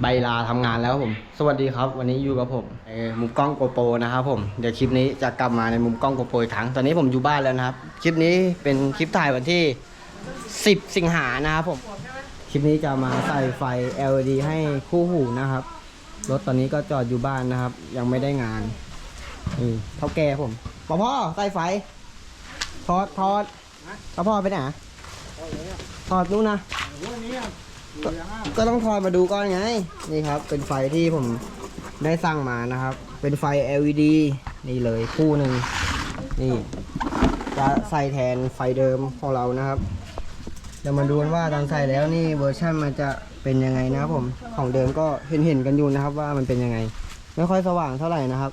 ใบลาทำงานแล้วผม สวัสดีครับ วันนี้อยู่กับผมมุมกล้องโกโปรนะครับผม เดี๋ยวคลิปนี้จะกลับมาในมุมกล้องโกโปรอีกครั้ง ตอนนี้ผมอยู่บ้านแล้วนะครับ คลิปนี้เป็นคลิปถ่ายวันที่ 10 สิงหานะครับผม คลิปนี้จะมาใส่ไฟ LED ให้คู่หูนะครับ รถตอนนี้ก็จอดอยู่บ้านนะครับ ยังไม่ได้งานนี่เท่าแก่ผมพ่อพ่อใส่ไฟ ทอดทอดพ่อพ่อไปไหนอะทอดนู้นนะ ก็ต้องถอดมาดูก่อนไง นี่ครับ เป็นไฟที่ผมได้สั่งมานะครับ เป็นไฟ LED นี่เลยคู่หนึ่งนี่ จะใส่แทนไฟเดิมของเรานะครับเดี๋ยวมาดูกันว่าตอนใส่แล้วนี่เวอร์ชันมันจะเป็นยังไงนะครับผมของเดิมก็เห็นเห็นๆกันอยู่นะครับว่ามันเป็นยังไง ไม่ค่อยสว่างเท่าไหร่นะครับ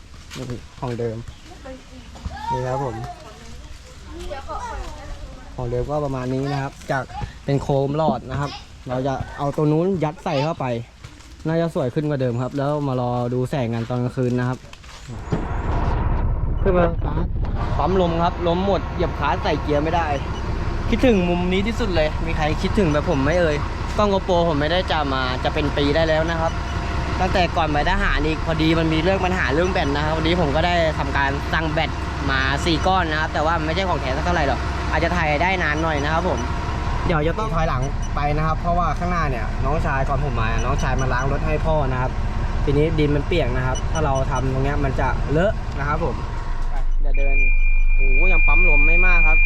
ของเดิมนี่ครับผมของเดิมก็ประมาณนี้นะครับ จากเป็นโคมหลอดนะครับ เราจะเอาตัวนู้นยัดใส่เข้าไป น่าจะสวยขึ้นกว่าเดิมครับ แล้วมารอดูแสงกันตอนกลางคืนนะครับ ขึ้นมาสตาร์ทปั๊มลมครับลมหมดเหยียบคลัสใส่เกียร์ไม่ได้ คิดถึงมุมนี้ที่สุดเลย มีใครคิดถึงแบบผมไหมเอ่ยกล้องโกโปรผมไม่ได้จะมาจะเป็นปีได้แล้วนะครับ ตั้งแต่ก่อนไปทหารอีกพอดีมันมีเรื่องปัญหาเรื่องแบตนะครับวันนี้ผมก็ได้ทำการสั่งแบตมาสี่ก้อนนะครับ แต่ว่ามันไม่ใช่ของแท้สักเท่าไหร่หรอกอาจจะถ่ายได้นานหน่อยนะครับผม เดี๋ยวจะต้องถอยหลังไปนะครับ เพราะว่าข้างหน้าเนี่ยน้องชายก่อนผมมา น้องชายมาล้างรถให้พ่อนะครับ ทีนี้ดินมันเปียกนะครับ ถ้าเราทำตรงเนี้ยมันจะเลอะนะครับผมไปเดี๋ยวเดินโอ้โหยังปั๊มลมไม่มากครับ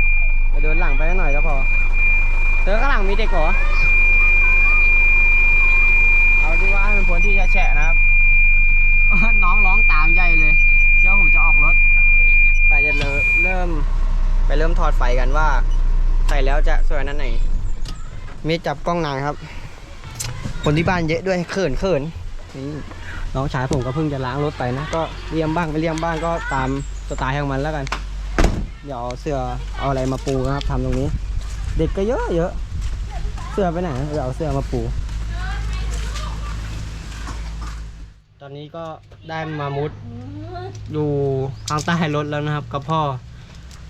เดี๋ยวเดินหลังไปหน่อยก็พอเจอข้างหลังมีเด็กเหรอเอาที่ว่าให้มันพ้นที่จะแฉะนะครับ น้องร้องตามใหญ่เลยเดี๋ยวผมจะออกรถไปจะเริ่มเริ่มไปเริ่มถอดไฟกันว่าใส่แล้วจะสวยนั้นไหน มีจับกล้องนานครับ คนที่บ้านเยอะด้วยเขินเขินนี่น้องชายผมก็เพิ่งจะล้างรถไปนะก็เลี่ยมบ้างไม่เลี่ยมบ้างก็ตามสไตล์ของมันแล้วกัน เดี๋ยวเอาเสื้อเอาอะไรมาปูนะครับทำตรงนี้ เด็กก็เยอะเยอะเสื้อไปไหนเดี๋ยวเอาเสื้อมาปู ตอนนี้ก็ได้มามุดอยู่ข้างใต้รถแล้วนะครับกับพ่อ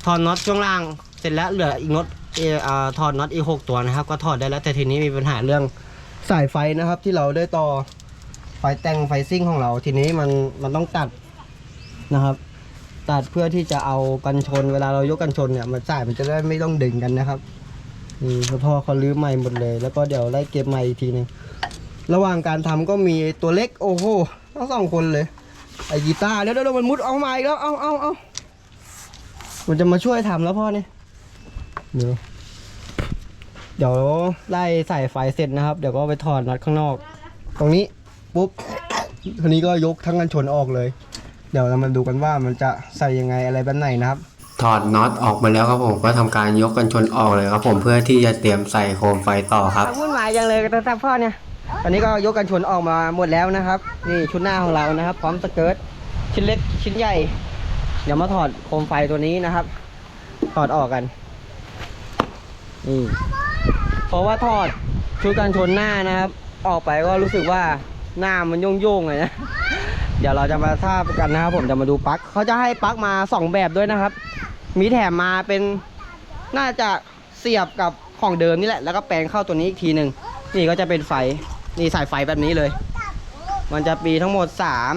ถอดน็อตช่วงล่างเสร็จแล้วเหลืออีกน็อต เออถอดน็อตอีหกตัวนะครับ ก็ถอดได้แล้วแต่ทีนี้มีปัญหาเรื่องสายไฟนะครับ ที่เราได้ต่อไฟแต่งไฟซิ่งของเรา ทีนี้มันมันต้องตัดนะครับ ตัดเพื่อที่จะเอากันชน เวลาเรายกกันชนเนี่ยมันสายมันจะได้ไม่ต้องดึงกันนะครับนี่คือพ่อเขาลื้อใหม่หมดเลย แล้วก็เดี๋ยวไล่เก็บใหม่อีกทีหนึงระหว่างการทำก็มีตัวเล็กโอ้โหทั้งสองคนเลยไอ้กีตาร์เดี๋ยวเดี๋ยวมันมุดออกมาอีกแล้วเอาเอาเอามันจะมาช่วยทำแล้วพ่อเนี่ย เดี๋ยวเดี๋ยวไล่ใส่ไฟเสร็จนะครับ เดี๋ยวก็ไปถอดน็อตข้างนอก ตรงนี้ปุ๊บทีนี้ก็ยกทั้งกันชนออกเลย เดี๋ยวเรามาดูกันว่ามันจะใส่ยังไงอะไรแบบไหนนะครับ ถอดน็อตออกมาแล้วครับผมก็ทำการยกกันชนออกเลยครับ ผมเพื่อที่จะเตรียมใส่โคมไฟต่อครับวุ่นวายจังเลยกับแต่พ่อเนี่ยตอนนี้ก็ยกกันชนออกมาหมดแล้วนะครับ นี่ชุดหน้าของเรานะครับ พร้อมสเกิร์ตชิ้นเล็กชิ้นใหญ่ เดี๋ยวมาถอดโคมไฟตัวนี้นะครับ ถอดออกกัน นี่เพราะว่าถอดชุดกันชนหน้านะครับ ออกไปก็รู้สึกว่าหน้ามันโย่งๆเลยนะ เดี๋ยวเราจะมาทราบกันนะครับผมจะมาดูปลั๊กเขาจะให้ปลั๊กมาสองแบบด้วยนะครับ มีแถมมาเป็นน่าจะเสียบกับของเดิมนี่แหละ แล้วก็แปลงเข้าตัวนี้อีกทีหนึ่งนี่ก็จะเป็นไฟนี่สายไฟแบบนี้เลย มันจะมีทั้งหมดสาม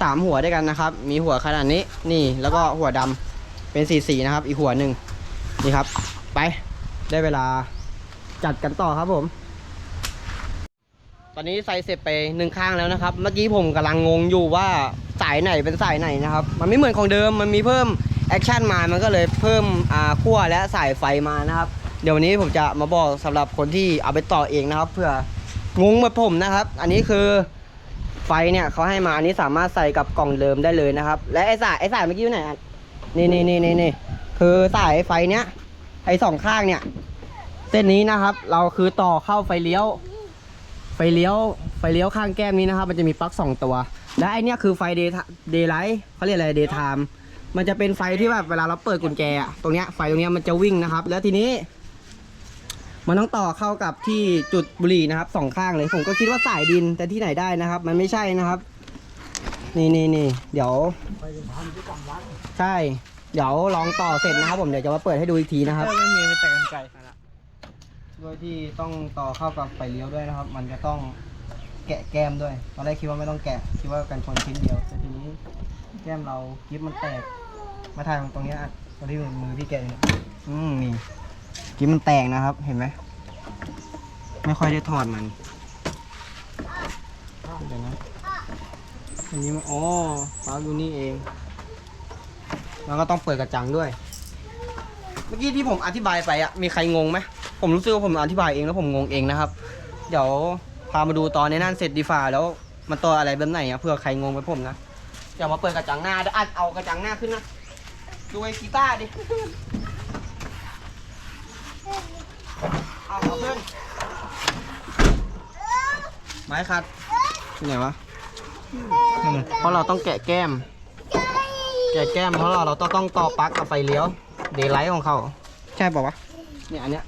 สามหัวด้วยกันนะครับ มีหัวขนาดนี้นี่แล้วก็หัวดำเป็นสีสีนะครับ อีกหัวหนึ่งนี่ครับ ไป ได้เวลาจัดกันต่อครับผม ตอนนี้ใส่เสร็จไปหนึ่งข้างแล้วนะครับ เมื่อกี้ผมกำลังงงอยู่ว่าสายไหนเป็นสายไหนนะครับ มันไม่เหมือนของเดิม มันมีเพิ่มแอคชั่นมา มันก็เลยเพิ่มอ่าขั้วและสายไฟมานะครับ เดี๋ยววันนี้ผมจะมาบอกสำหรับคนที่เอาไปต่อเองนะครับ เพื่องงเหมือนผมนะครับ อันนี้คือไฟเนี่ยเขาให้มา อันนี้สามารถใส่กับกล่องเดิมได้เลยนะครับ และไอ้สายไอ้สายเมื่อกี้อยู่ไหนอะนี่นี่นี่นี่นี่คือสายไฟเนี้ยไอ้สองข้างเนี่ย ส้นนี้นะครับ เราคือต่อเข้าไฟเลี้ยว ไฟเลี้ยว ไฟเลี้ยวข้างแก้มนี้นะครับ มันจะมีปลั๊กสองตัว และไอเนี้ยคือไฟเดย์เดย์ไลท์เขาเรียกอะไรเดย์ไทม์มันจะเป็นไฟที่แบบเวลาเราเปิดกุญแจอะตรงเนี้ยไฟตรงเนี้ยมันจะวิ่งนะครับ แล้วทีนี้ มันต้องต่อเข้ากับที่จุดบุหรี่นะครับสองข้างเลยผมก็คิดว่าสายดินแต่ที่ไหนได้นะครับ มันไม่ใช่นะครับ นี่นี่นี่เดี๋ยวใช่ เดี๋ยวลองต่อเสร็จนะครับ ผมเดี๋ยวจะมาเปิดให้ดูอีกทีนะครับ ไม่มีไม่แต่กันไกล โดยที่ต้องต่อเข้ากับไฟเลี้ยวด้วยนะครับ มันจะต้องแกะแก้มด้วยตอนแรกคิดว่าไม่ต้องแกะคิดว่ากันชนชิ้นเดียวแต่ทีนี้แก้มเรากิฟมันแตก มาถ่ายตรงนี้อะตรงที่มือพี่แกะเนี่อืมนี่กิฟมันแตกนะครับเห็นไหมไม่ค่อยได้ถอดมันเดี๋ยวนะอันนี้มันอ๋อฟ้าอยู่นี่เองแล้วก็ต้องเปิดกระจังด้วย เมื่อกี้ที่ผมอธิบายไปอะมีใครงงไหม ผมรู้สึกว่าผมอธิบายเองแล้วผมงงเองนะครับ เดี๋ยวพามาดูตอนในนั่นเสร็จดีฝ่าแล้วมันตัวอะไรแบบไหนอะเผื่อใครงงไปผมนะเดี๋ยวมาเปิดกระจังหน้าเดี๋ยวอัดเอากระจังหน้าขึ้นนะดูไอ้กีตาร์ดิเอาเอาเพื่อนไม้คัดที่ไหนวะเพราะเราต้องแกะแก้ม แกะแก้มเพราะเราเราต้องต้องต่อปลั๊กกับไฟเลี้ยว เดย์ไลท์ของเขา ใช่ป่าวะเนี่ยอันเนี้ย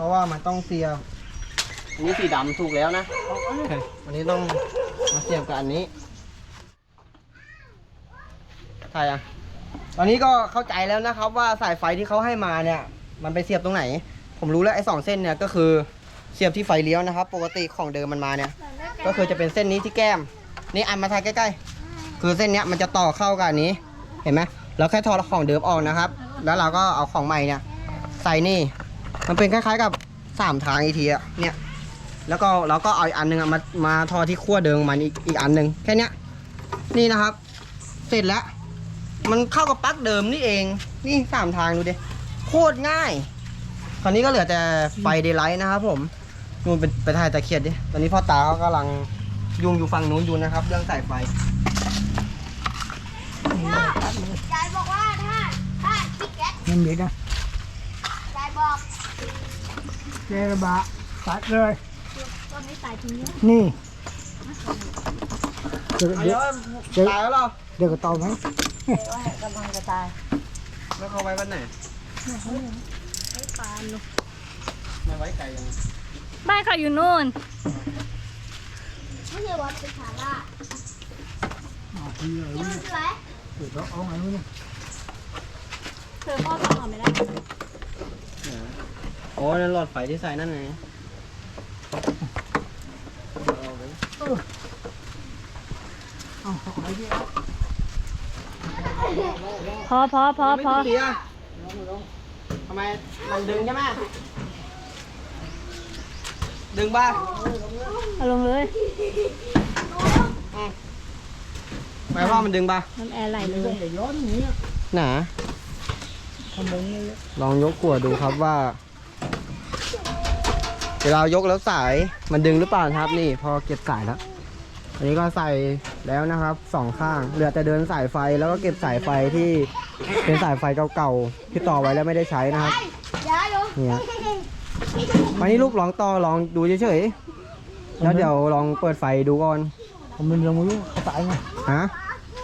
ราะว่ามันต้องเสียบอันนี้สีดำถูกแล้วนะอันนี้ต้องมาเสียบกับอันนี้ใช่อะตอนนี้ก็เข้าใจแล้วนะครับว่าสายไฟที่เขาให้มาเนี่ย มันไปเสียบตรงไหน ผมรู้แล้วไอ้สองเส้นเนี่ยก็คือเสียบที่ไฟเลี้ยวนะครับ ปกติของเดิมมันมาเนี่ย ก็คือจะเป็นเส้นนี้ที่แก้ม นี่อันมาถ่ายใกล้ๆ คือเส้นเนี้ยมันจะต่อเข้ากับอันนี้ เห็นไหมเราแค่ถอดของเดิมออกนะครับ แล้วเราก็เอาของใหม่เนี่ยใส่นี่ มันเป็นคล้ายๆกับสามทางอีกทีอะเนี่ย แล้วก็เราก็เอาอีกอันหนึงอะมามาทอที่ขั้วเดิมของมันอีกอีกอันหนึ่งแค่เนี้ยนี่นะครับ เสร็จแล้ว มันเข้ากับปลั๊กเดิมนี่เอง นี่สามทางดูดิโคตรง่าย คราวนี้ก็เหลือแต่ไฟเดย์ไลท์นะครับผมนู่นเป็นไปถ่ายตะเคียนดิตอนนี้พ่อตาเขากำลังยุ่งอยู่ฝั่งนู้นอยู่นะครับ เรื่องสายไฟยายบอกว่าถ้าถ้าคิดแก๊สมันดีนะ เจระบะตัดเลยต้นไม่ตายทีนี้นี่เดี๋ยวเอาเดี๋เดี๋ยยววตายแล้วเหรอเดี๋ยวก็ตอไหมว่ากำลังจะตายแล้วเขาไว้วันไหนไม่ปานลูกไม่ไว้ไกลยังบ้านเขาอยู่นู่นไม่ใช่วัดเป็นฐานะเอาทีเลยนี่มันคืออะไรเดี๋ยวเราเอาไงวะเนี่ยเธอพ่อฟังออกไม่ได้ โอ้นั่นหลอดไฟที่ใส่นั่นไงเอาเอาไงดีพอพอพอพอไม่ติดอะทำไมมันดึงใช่ไหมดึงบ้าเอาลงเลยหมายความว่ามันดึงบ้าน้ำแอร์ไหลเลยไปย้อนอย่างนี้หนาลองยกขวดดูครับว่า เวลายกแล้วสายมันดึงหรือเปล่านะครับนี่พอเก็บสายแล้วอันนี้ก็ใส่แล้วนะครับสองข้างเหลือแต่เดินสายไฟแล้วก็เก็บสายไฟที่เป็นสายไฟเก่าๆที่ต่อไว้แล้วไม่ได้ใช้นะครับยายอยู่เนี่ยวันนี้ลูกลองต่อลองดูเฉยๆแล้วเดี๋ยวลองเปิดไฟดูก่อนผมมันลงมาลูกเขาตายไงฮะ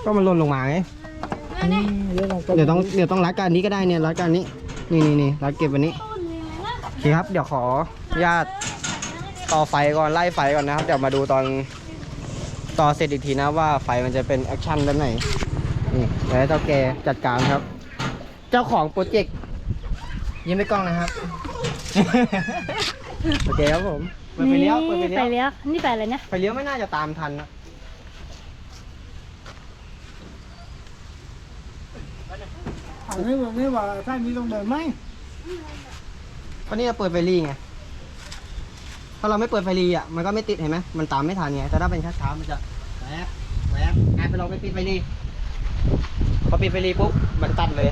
ก็มันหล่นลงมาไงนี่เดี๋ยวเราก็เดี๋ยวต้องเดี๋ยวต้องรัดกันนี้ก็ได้เนี่ยรัดกันนี้นี่นี่นี่รัดเก็บวันนี้โอเคครับเดี๋ยวขออนุ ญาตต่อไฟก่อนไล่ไฟก่อนนะครับ เดี๋ยวมาดูตอนต่อเสร็จอีกทีนะว่าไฟมันจะเป็นแอคชั่นแบบไหนนี่เดี๋ยวให้เจ้าแกจัดการครับ เจ้าของโปรเจกต์ยิ้มไปกล้องนะครับ โอเคครับผมเปิดไฟเลี้ยวเปิดไฟนี่เลี้ไปยวเลี้ยวนี่ไปอะไรเนี่ยไฟเลี้ยวไม่น่าจะตามทันนะอันนี้แบบนี้ว่าถ้ามีต้องเดินไหมเพราะนี่เราเปิดไฟรีไง ถ้าเราไม่เปิดไฟรีอะมันก็ไม่ติดเห็นไหมมันตามไม่ทันไงแต่ถ้าเป็นช้าๆมันจะแวบแวบแอบไปลองไปปิดไฟรีพอปิดไฟรีปุ๊บมันตัดเลย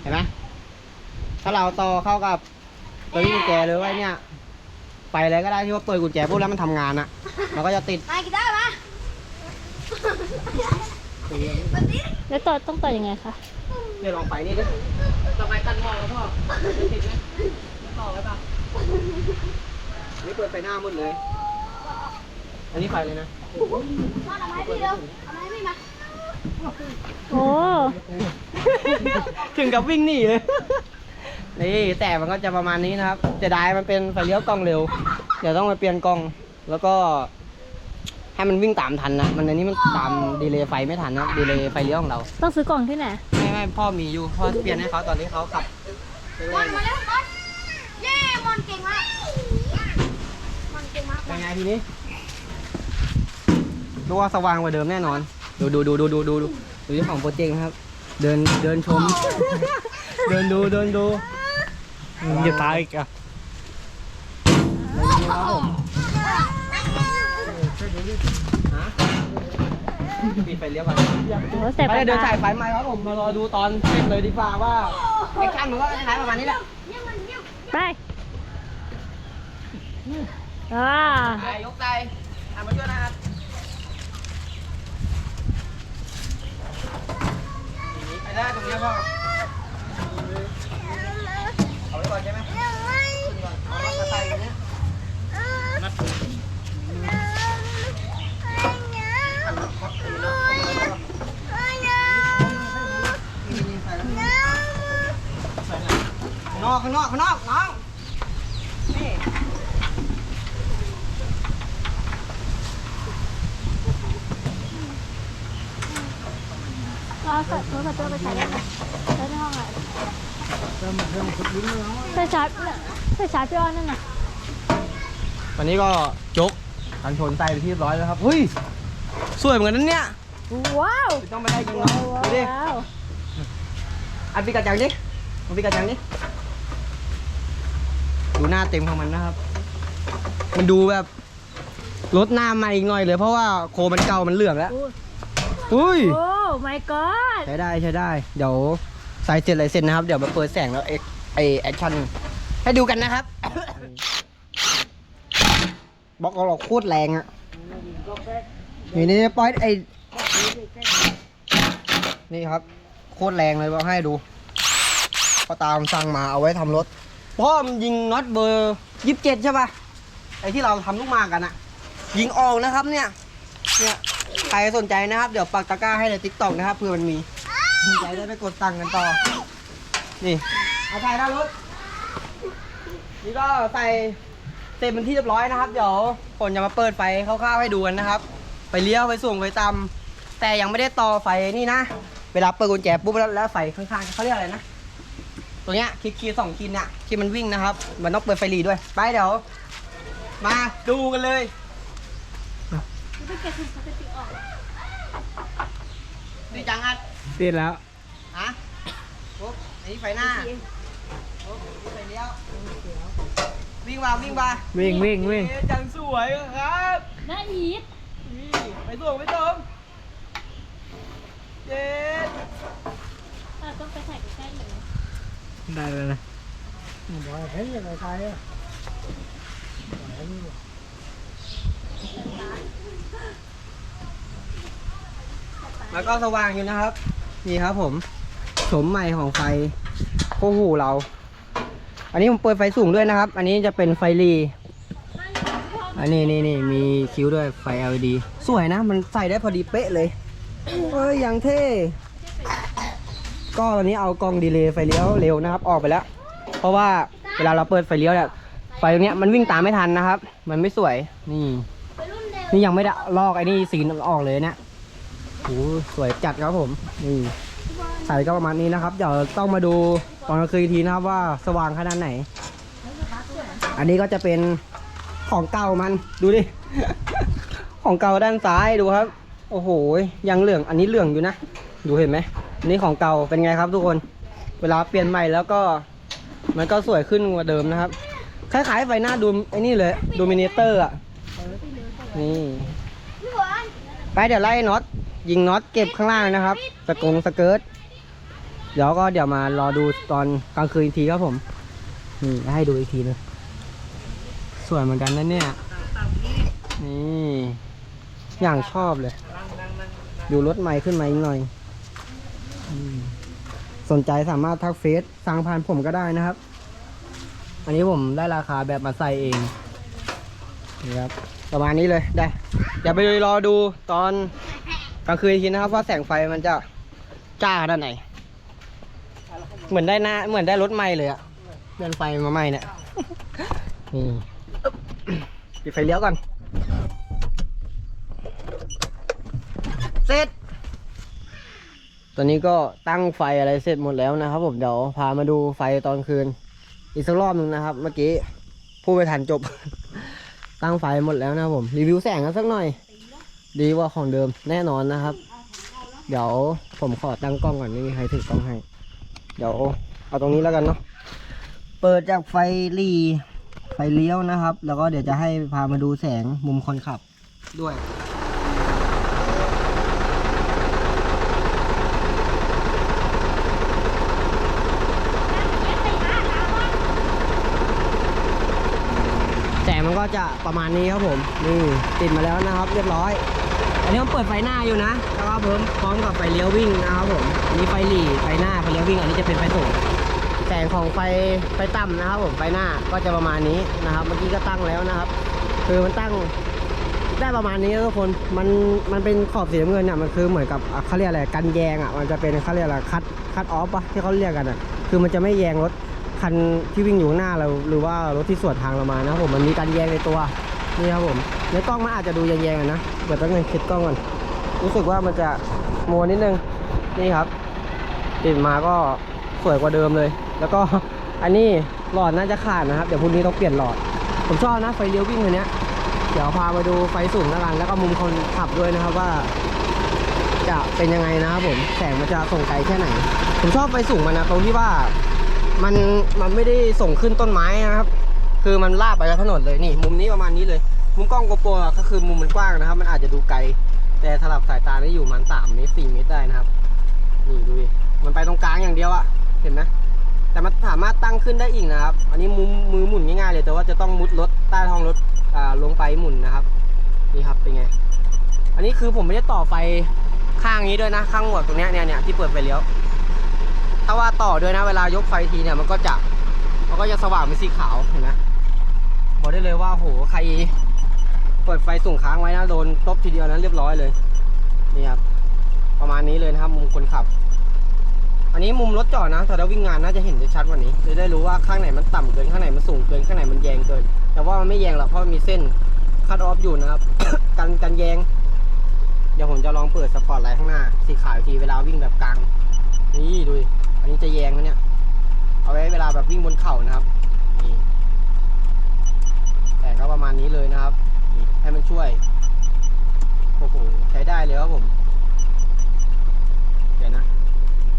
เห็นไหมถ้าเราต่อเข้ากับตัวนี้กุญแจหรือว่าเนี่ยไฟอะไรก็ได้ที่ว่าเปิดกุญแจปุ๊บแล้วมันทำงานอะ มันก็จะติดมากีตาร์มาวันนี้แล้วต่อต้องต่อยังไงคะเดี๋ยวลองไฟนี่ดิต่อไปตัดหม้อแล้วพ่อจะติดไหมต่อไว้ป่ะอั นนี้เปิดไฟหน้าหมดเลย อันนี้ไฟเลยนะมาทำไมพี่เร็วทำไมไม่มาโอ้ ถึงกับวิ่งหนีเลย นี่แต่มันก็จะประมาณนี้นะครับจะได้มันเป็นไฟเลี้ยวกล้องเร็ว เดี๋ยวต้องไปเปลี่ยนกล้อง แล้วก็ ให้มันวิ่งตามทันนะ มันอันนี้มันตามดีเลย์ไฟไม่ทันนะ ดีเลย์ไฟเลี้ยวของเรา ต้องซื้อกล่องที่ไหน ไม่ไม่พ่อมีอยู่ พ่อเปลี่ยนให้เขาตอนนี้เขาขับมอนมาแล้วมอนเย้มอนเก่งมากมอนเก่งมาก ไปเป็นไงทีนี้รู้ว่าสว่างกว่าเดิมแน่นอน ดูดูดูดูดูดูดูดูที่ของโปรเจกต์นะครับ เดินเดินชม เดินดูเดินดูจะตายอีกอะครับผมปิดไฟเลี้ยวก่อนโอ้โหเสร็จไปเดินสายไฟไหมครับผมมารอดูตอนเสร็จเลยดีกว่าว่าแอคชั่นมันก็คล้ายประมาณนี้แหละไป อ่า ไปยกใจอะมาช่วยนะครับไปได้ตรงนี้พ่อเอาไว้ก่อนใช่ไหมขึ้นก่อนเอารถมาใส่กันเนี่ยข้างนอกข้างนอกข้างนอกน้องนี่ เราใส่โทรศัพท์ตัวไปใช้ได้ไหมใช้ในห้องอะใส่ชาร์จเนี่ยใส่ชาร์จพี่อ้อนนั่นน่ะตอนนี้ก็ยกกันชนใส่ไปที่เรียบร้อยแล้วครับเฮ้ยสวยเหมือนกันนั้นเนี่ยว้าวไม่ต้องไปได้จริงเนาะดูดิว้าวอัดปีกระจังดิอัดปีกระจังดิดูหน้าเต็มของมันนะครับ มันดูแบบลดหน้ามาอีกหน่อยเลยเพราะว่าโคมันเก่ามันเหลืองแล้ว อุ้ย โอ้ my god ใช้ได้ใช้ได้ เดี๋ยวใส่เสร็จอะไรเสร็จนะครับ เดี๋ยวมาเปิดแสงแล้วเอ็กไอแอคชั่นให้ดูกันนะครับ บล็อกเราโคตรแรงอะนี่นี่ปล่อยไอนี่ครับ โคตรแรงเลยบอกให้ดูก็ตามสั่งมาเอาไว้ทำรถเพราะมันยิงน็อตเบอร์ยี่สิบเจ็ดใช่ป่ะไอที่เราทำลูกหมากกันอะยิงออกนะครับเนี่ยเนี่ยใครสนใจนะครับ เดี๋ยวปักตะกร้าให้ในทิกตอกนะครับเผื่อมันมีสนใจได้ไปกดสั่งกันต่อ นี่ เอาใส่หน้ารถนี่ก็ใส่เต็มเป็นที่เรียบร้อยนะครับ เดี๋ยวผมจะมาเปิดไฟคร่าวๆให้ดูกันนะครับ ไปเลี้ยวไปส่งไปตำแต่ยังไม่ได้ต่อไฟนี่นะ เวลาเปิดกุญแจปุ๊บแล้วแล้วไฟข้างๆเขาเรียกอะไรนะตัวเนี้ยคลิกคีย์สองคีย์เนี่ยที่มันวิ่งนะครับ มันต้องเปิดไฟหลีด้วย ไปเดี๋ยว มาดูกันเลย ดีจังอัดติดแล้ว ฮะปุ๊บอันนี้ไฟหน้าปุ๊บอันนี้ไฟเลี้ยววิ่งมาวิ่งมาวิ่งวิ่งวิ่งเอ๊ะจังสวยครับน่าอีทนี่ไปส่งไปส่งเจ็ดอะต้องไปใส่ใกล้ๆอีกนะได้เลยนะ บอกให้เห็นอะไรใครอะ แล้วก็สว่างอยู่นะครับ นี่ครับผมโฉมใหม่ของไฟโคหูเรา อันนี้ผมเปิดไฟสูงด้วยนะครับ อันนี้จะเป็นไฟรีอันนี้นี่นี่มีคิ้วด้วยไฟ LED สวยนะ มันใส่ได้พอดีเป๊ะเลยเอ้ยอย่างเท่ ก็ตอนนี้เอากล้องดีเลย์ไฟเลี้ยวเร็วนะครับ ออกไปแล้ว เพราะว่าเวลาเราเปิดไฟเลี้ยวเนี่ยไฟตรงเนี้ยมันวิ่งตามไม่ทันนะครับ มันไม่สวยนี่ นี่ยังไม่ได้ลอกไอ้นี่สีนออกเลยเนี่ยโอ้สวยจัดครับผมนี่ใส่ก็ประมาณนี้นะครับ เดี๋ยวต้องมาดูตอนกลางคืนอีกทีนะครับว่าสว่างขนาดไหน อันนี้ก็จะเป็นของเก่ามันดูดิ ของเก่าด้านซ้ายดูครับ โอ้โหยังเหลืองอันนี้เหลืองอยู่นะ ดูเห็นไหมอันนี้ของเก่าเป็นไงครับทุกคน เวลาเปลี่ยนใหม่แล้วก็มันก็สวยขึ้นกว่าเดิมนะครับคล้ายๆไฟหน้าดูไอ้นี่เลยดูมินิเตอร์อะ นี่ไปเดี๋ยวไล่น็อตยิงน็อตเก็บข้างล่างนะครับ สกงสเกิร์ตเดี๋ยวก็เดี๋ยวมารอดูตอนกลางคืนอีกทีครับผม นี่ให้ดูอีกทีนึงสวยเหมือนกันนะเนี่ย นี่ อย่างชอบเลย ดูรถใหม่ขึ้นมาอีกหน่อย สนใจสามารถทักเฟซสั่งผ่านผมก็ได้นะครับ อันนี้ผมได้ราคาแบบมาใส่เองนี่ครับ ประมาณนี้เลยได้เดี๋ยวไปรอดูตอนกลางคืนทีนะครับ ว่าแสงไฟมันจะจ้าขนาดไหน เหมือนได้หน้าเหมือนได้รถใหม่เลยอะเดินไฟมาใหม่เนี่ยนี่ปิดไฟเลี้ยวก่อนเสร็จตอนนี้ก็ตั้งไฟอะไรเสร็จหมดแล้วนะครับ ผมเดี๋ยวพามาดูไฟตอนคืน อีกสักรอบหนึ่งนะครับ เมื่อกี้พูดไปทันจบ ตั้งไฟหมดแล้วนะผม รีวิวแสงกันสักหน่อย ดีกว่าของเดิมแน่นอนนะครับ เดี๋ยวผมขอตั้งกล้องก่อนไม่มีใครถือกล้องให้ เดี๋ยวเอาตรงนี้แล้วกันเนาะเปิดจากไฟหลีไฟเลี้ยวนะครับ แล้วก็เดี๋ยวจะให้พามาดูแสงมุมคนขับด้วย แสงมัน ก็จะประมาณนี้ครับผมนี่ติดมาแล้วนะครับ เรียบร้อย อันนี้ผมเปิดไฟหน้าอยู่นะแล้วก็เพิ่มพร้อมกับไฟเลี้ยววิ่งนะครับผมอันนี้ไฟหลีไฟหน้าไฟเลี้ยววิ่งอันนี้จะเป็นไฟสูงแสงของไฟไฟต่ำนะครับผมไฟหน้าก็จะประมาณนี้นะครับ เมื่อกี้ก็ตั้งแล้วนะครับ คือมันตั้งได้ประมาณนี้นะทุกคน มัน มันเป็นขอบสีน้ำเงินเนี่ยมันคือเหมือนกับเขาเรียกอะไร กันแยงอะ มันจะเป็นเขาเรียกอะไร คัด คัดออฟปะที่เขาเรียกกันอะ คือมันจะไม่แยงรถ คันที่วิ่งอยู่ข้างหน้าเราหรือว่ารถที่สวนทางเรามานะครับผมมันมีกันแยงในตัวนี่ครับผมในกล้องมันอาจจะดูแยงๆนะเดี๋ยวต้องนึงคิดกล้องก่อนรู้สึกว่ามันจะมัวนิดนึงนี่ครับ ติดมาก็สวยกว่าเดิมเลย แล้วก็อันนี้หลอดน่าจะขาดนะครับเดี๋ยวพรุ่งนี้ต้องเปลี่ยนหลอด ผมชอบนะไฟเลี้ยววิ่งคันนี้เดี๋ยวพามาดูไฟสูงแล้วกัน แล้วก็มุมคนขับด้วยนะครับว่า จะเป็นยังไงนะครับผมแสงมันจะส่งไกลแค่ไหน ผมชอบไฟสูงมันนะตรงที่ว่า มันมันไม่ได้ส่งขึ้นต้นไม้นะครับ คือมันลาบไปกับถนนเลยนี่ มุมนี้ประมาณนี้เลย มุมกล้องโกโปรอะก็คือมุมมันกว้างนะครับ มันอาจจะดูไกล แต่สลับสายตาได้อยู่ประมันสามเมตรสี่เมตรได้นะครับ นี่ดูดิมันไปตรงกลางอย่างเดียวอะเห็นไหมแต่มันสามารถตั้งขึ้นได้อีกนะครับ อันนี้มือมือหมุนง่ายๆเลยแต่ว่าจะต้องมุดรถใต้ท้องรถอ่าลงไปหมุนนะครับ นี่ครับเป็นไง อันนี้คือผมไม่ได้ต่อไฟข้างนี้ด้วยนะ ข้างหัวตรงเนี้ยเนี่ยเนี่ยที่เปิดไฟเลี้ยว ถ้าว่าต่อด้วยนะเวลายกไฟทีเนี่ยมันก็จะมันก็จะสว่างเป็นสีขาวเห็นไหมบอกได้เลยว่าโหใครเปิดไฟสูงค้างไว้นะโดนตบทีเดียวนั้นเรียบร้อยเลยนี่ครับประมาณนี้เลยนะครับมุมคนขับ อันนี้มุมรถจอดนะแต่ถ้าวิ่งงานน่าจะเห็นได้ชัดกว่านี้จะได้รู้ว่าข้างไหนมันต่ำเกินข้างไหนมันสูงเกินข้างไหนมันแยงเกิน แต่ว่ามันไม่แยงหรอกเพราะมันมีเส้นคัดออฟอยู่นะครับกันกันแยงเดี๋ยวผมจะลองเปิดสปอตไลท์ข้างหน้าสีขาวทีเวลาวิ่งแบบกลางนี่ดูดิ อันนี้จะแยงนะเนี่ย เอาไว้เวลาแบบวิ่งบนเข่านะครับ นี่แต่ก็ประมาณนี้เลยนะครับ ให้มันช่วย โอ้โห ใช้ได้เลยครับผม เดี๋ยวนะ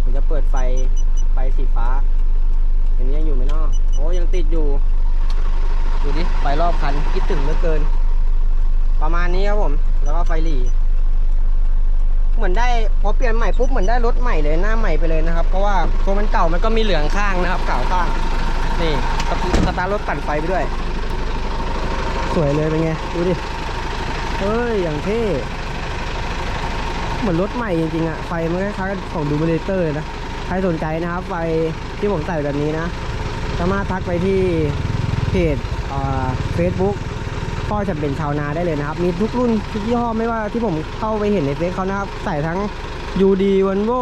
ผมจะเปิดไฟ ไฟสีฟ้าอย่างนี้ยังอยู่ไหมเนาะโอ้ยังติดอยู่ ดูดิ ไฟรอบคัน คิดถึงเหลือเกิน ประมาณนี้ครับผม แล้วก็ไฟหลี เหมือนได้พอเปลี่ยนใหม่ปุ๊บเหมือนได้รถใหม่เลยหน้าใหม่ไปเลยนะครับ เพราะว่าตัวมันเก่ามันก็มีเหลืองข้างนะครับเก่าข้างนี่สตสตาร์ทรถปั่นไฟไปด้วย สวยเลยเป็นไงดูดิเฮ้ยอย่างเท่เหมือนรถใหม่จริงๆอะไฟมันคล้ายๆกับของดูเบเลเตอร์นะใครสนใจนะครับ ไฟที่ผมใส่แบบนี้นะสามารถทักไปที่เพจเฟซบุ๊ก พ่อจะเป็นชาวนาได้เลยนะครับ มีทุกรุ่นทุกยี่ห้อไม่ว่าที่ผมเข้าไปเห็นในเฟซเขานะครับ ใส่ทั้ง UD v o l v o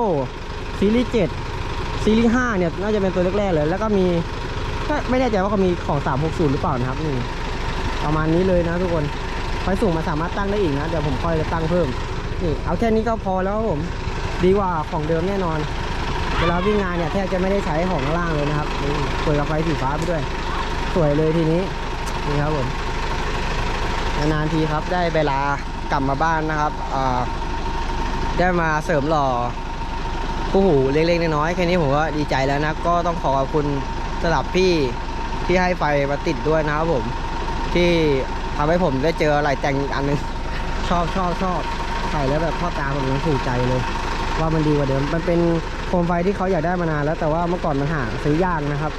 ซีรีส์7ซีรีส์5เนี่ยน่าจะเป็นตัวแรกๆเลย แล้วก็มีก็ไม่แน่ใจว่าเขามีของ 360 หรือเปล่านะครับนี่ประมาณนี้เลยนะทุกคนไฟสูงมาสามารถตั้งได้อีกนะ เดี๋ยวผมค่อยจะตั้งเพิ่มนี่เอาแค่นี้ก็พอแล้วครับผมดีกว่าของเดิมแน่นอน เวลาวิ่งงานเนี่ยแทบจะไม่ได้ใช้ของล่างเลยนะครับนี่เปิดกับไฟสีฟ้าไปด้วย สวยเลยทีนี้นี่ครับผม นานๆทีครับได้เวลากลับมาบ้านนะครับได้มาเสริมหล่อคู่หูเล็กๆน้อยๆแค่นี้ผมก็ดีใจแล้วนะ ก็ต้องขอขอบคุณสำหรับพี่ที่ให้ไฟมาติดด้วยนะครับผม ที่ทำให้ผมได้เจออะไรแต่งอีกอันหนึงชอบชอบชอบใส่แล้วแบบพ่อตาผมยังถูกใจเลย ว่ามันดีกว่าเดิม มันเป็นโคมไฟที่เขาอยากได้มานานแล้วแต่ว่าเมื่อก่อนมันหาซื้อยากนะครับ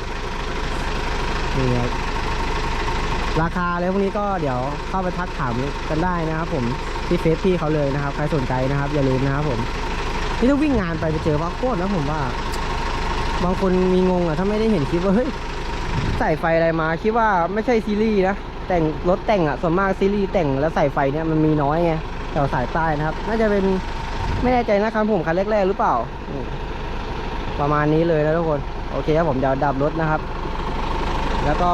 นี่ครับ ราคาอะไรพวกนี้ก็เดี๋ยวเข้าไปทักถามกันได้นะครับ ผมที่เฟซพี่เขาเลยนะครับ ใครสนใจนะครับ อย่าลืมนะครับผมนี่ถ้าวิ่งงานไปไปเจอว่าโคตรนะผมว่า บางคนมีงงอะถ้าไม่ได้เห็นคลิปว่าเฮ้ยใส่ไฟอะไรมาคิดว่าไม่ใช่ซีรีส์นะแต่งรถแต่งอะส่วนมากซีรีส์แต่งแล้วใส่ไฟเนี่ยมันมีน้อยไงแถวสายใต้นะครับ น่าจะเป็นไม่แน่ใจนะครับผมคันแรกๆหรือเปล่า ประมาณนี้เลยนะทุกคน โอเคครับผมเดี๋ยวดับรถนะครับ แล้วก็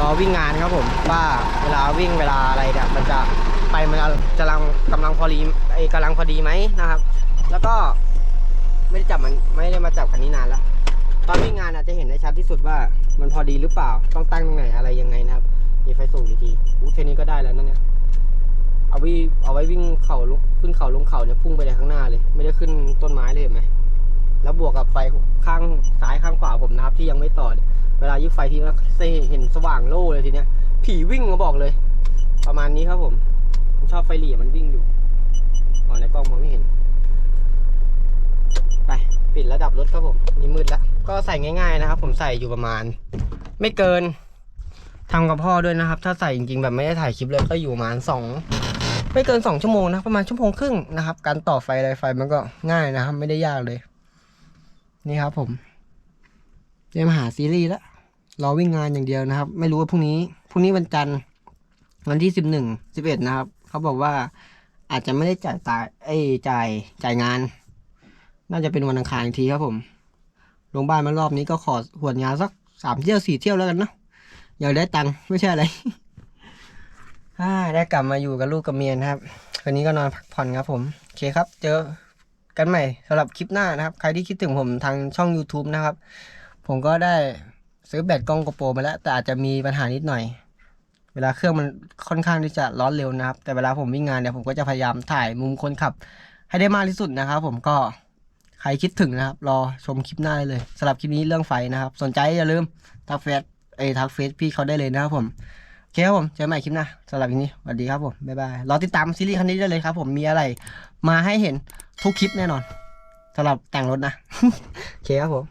รอวิ่งงานครับผมว่าเวลาวิ่งเวลาอะไรเนี่ยมันจะไปมันจะกำลังกำลังพอดีไอ้กำลังพอดีไหมนะครับ แล้วก็ไม่ได้จับมันไม่ได้มาจับคันนี้นานแล้วตอนวิ่งงานอาจจะเห็นได้ชัดที่สุดว่ามันพอดีหรือเปล่าต้องตั้งตรงไหนอะไรยังไงนะครับมีไฟสูงดีๆอู้แค่นี้ก็ได้แล้วนั่นเนี่ยเอาไว้เอาไว้วิ่งเขาลงขึ้นเขาลงเขาเนี่ยพุ่งไปเลยข้างหน้าเลย ไม่ได้ขึ้นต้นไม้เลยเห็นไหมแล้วบวกกับไฟข้างซ้ายข้างขวาผมนะครับที่ยังไม่ต่อเนี่ย เวลายึดไฟทีแล้วจะเห็นสว่างโล่เลยทีเนี้ย ผีวิ่งก็บอกเลย ประมาณนี้ครับผม ผมชอบไฟหลีมันวิ่งอยู่อ๋อในกล้องมองไม่เห็น ไป ปิดระดับรถครับผม นี่มืดแล้ว ก็ใส่ง่าย ๆนะครับ ผมใส่อยู่ประมาณ ไม่เกินทำกับพ่อด้วยนะครับ ถ้าใส่จริงๆแบบไม่ได้ถ่ายคลิปเลยก็อยู่ประมาณสองไม่เกินสองชั่วโมงนะประมาณชั่วโมงครึ่งนะครับ การต่อไฟอะไรไฟมันก็ง่ายนะครับ ไม่ได้ยากเลย นี่ครับผม รียมหาซีรีส์แล้วรอวิ่งงานอย่างเดียวนะครับ ไม่รู้ว่าพรุ่งนี้พรุ่งนี้วันจันทร์วันที่สิบหนึ่งสิบเอ็ดนะครับ เขาบอกว่าอาจจะไม่ได้จ่ายตายเอ้จ่ายจ่ายงาน น่าจะเป็นวันอังคารอีกทีครับผมลงบ้านมารอบนี้ก็ขอหวดงานสักสามเที่ยวสี่เที่ยวแล้วกันเนาะอยากได้ตังค์ไม่ใช่อะไรได้กลับมาอยู่กับลูกกับเมียนะครับคืนนี้ก็นอนพักผ่อนครับผมโอเคครับ เจอกันใหม่สำหรับคลิปหน้านะครับ ใครที่คิดถึงผมทางช่อง YouTube นะครับ ผมก็ได้ซื้อแบตกล้องโกโปรมาแล้ว แต่อาจจะมีปัญหานิดหน่อย เวลาเครื่องมันค่อนข้างที่จะร้อนเร็วนะครับ แต่เวลาผมวิ่งงานเนี่ยผมก็จะพยายามถ่ายมุมคนขับ ให้ได้มากที่สุดนะครับ ผมก็ใครคิดถึงนะครับ รอชมคลิปหน้าเลยสำหรับคลิปนี้เรื่องไฟนะครับ สนใจอย่าลืมทักเฟซเอยทักเฟซพี่เขาได้เลยนะครับผมโอเคครับผมเจอกันใหม่คลิปหน้าสำหรับคลิปนี้สวัสดีครับผมบ๊ายบายรอติดตามซีรีส์คันนี้ได้เลยครับ ผมมีอะไร มาให้เห็นทุกคลิปแน่นอนสำหรับแต่งรถนะโอเคครับผม